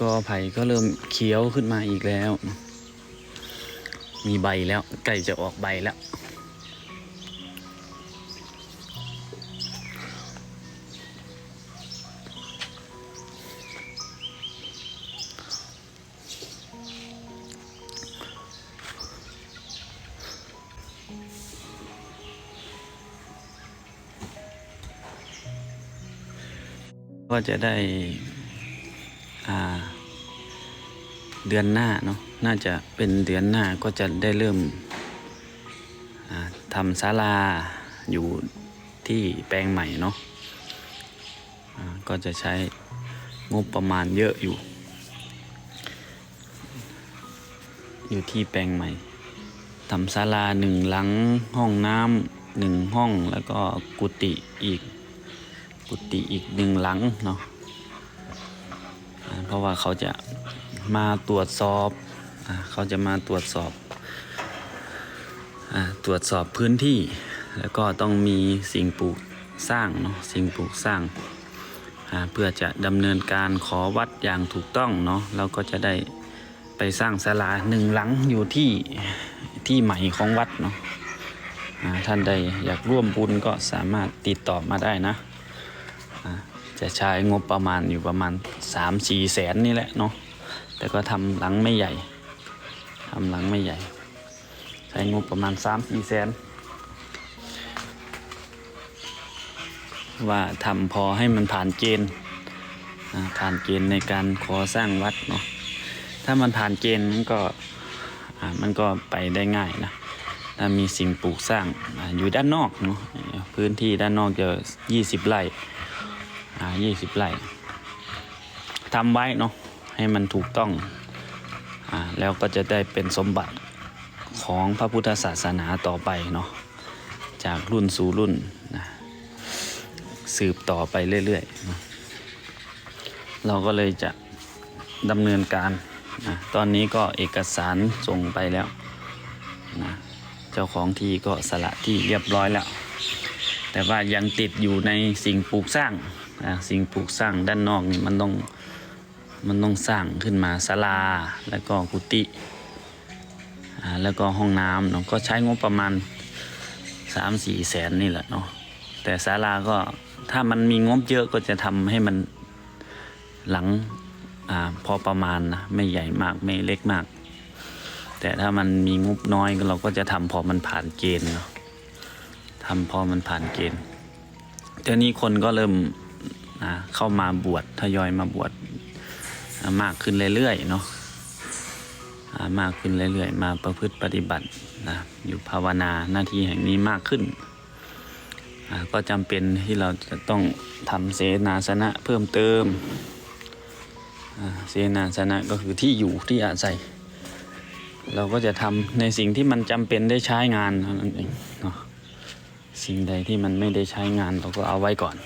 กอไผ่ก็เริ่มเขียวขึ้นมาอีกแล้ว มีใบแล้วใกล้จะออกใบแล้ว ก็จะได้ เดือนหน้าเนาะน่าจะเป็นเดือนหน้าก็จะได้เริ่มทำศาลาอยู่ที่แปลงใหม่เนาะก็จะใช้งบประมาณเยอะอยู่ อยู่ที่แปลงใหม่ทำศาลาหนึ่งหลังห้องน้ำหนึ่งห้องแล้วก็กุฏิอีก กุฏิอีกหนึ่งหลังเนาะ เพราะว่าเขาจะมาตรวจสอบอเขาจะมาตรวจสอบอตรวจสอบพื้นที่ แล้วก็ต้องมีสิ่งปลูกสร้างเนาะสิ่งปลูกสร้างาเพื่อจะดำเนินการขอวัดอย่างถูกต้องเนาะเราก็จะได้ไปสร้างศาลาหนึ่งหลังอยู่ที่ที่ใหม่ของวัดเนาะท่านใดอยากร่วมบุญก็สามารถติดต่อมาได้นะ จะใช้งบประมาณอยู่ประมาณสามสี่แสนนี่แหละเนาะแต่ก็ทำหลังไม่ใหญ่ทำหลังไม่ใหญ่ ใช้งบประมาณสามสี่แสนว่าทำพอให้มันผ่านเกณฑ์ผ่านเกณฑ์ในการขอสร้างวัดเนาะถ้ามันผ่านเกณฑ์มันก็มันก็ไปได้ง่ายนะถ้ามีสิ่งปลูกสร้างอาอยู่ด้านนอกเนาะพื้นที่ด้านนอกจะยี่สิบไร่ อ่ายี่สิบไร่ทำไว้เนาะให้มันถูกต้องอ่าแล้วก็จะได้เป็นสมบัติของพระพุทธศาสนาต่อไปเนาะจากรุ่นสู่รุ่นนะสืบต่อไปเรื่อยๆเนาะเราก็เลยจะดำเนินการนะตอนนี้ก็เอกสารส่งไปแล้วนะเจ้าของที่ก็สละที่เรียบร้อยแล้ว แต่ว่ายังติดอยู่ในสิ่งปลูกสร้างนะสิ่งปลูกสร้างด้านนอกนี่มันต้องมันต้องสร้างขึ้นมาศาลาแล้วก็กุฏิแล้วก็ห้องน้ำเนาะก็ใช้งบประมาณสามสี่แสนนี่แหละเนาะแต่ศาลาก็ถ้ามันมีงบเยอะก็จะทำให้มันหลังอพอประมาณนะไม่ใหญ่มากไม่เล็กมาก แต่ถ้ามันมีงบน้อยเราก็จะทำพอมันผ่านเกณฑ์เนาะ ทำพอมันผ่านเกณฑ์เดี๋ยวนี้คนก็เริ่มนะเข้ามาบวชทยอยมาบวชมากขึ้นเรื่อยๆเนาะมากขึ้นเรื่อยๆ มาประพฤติปฏิบัตินะอยู่ภาวนาหน้าที่แห่งนี้มากขึ้น ก็จำเป็นที่เราจะต้องทำเสนาสนะเพิ่มเติมเสนาสนะก็คือที่อยู่ที่อาศัย เราก็จะทำในสิ่งที่มันจำเป็นได้ใช้งานเท่านั้นเองเนาะ สิ่งใดที่มันไม่ได้ใช้งานเราก็เอาไว้ก่อน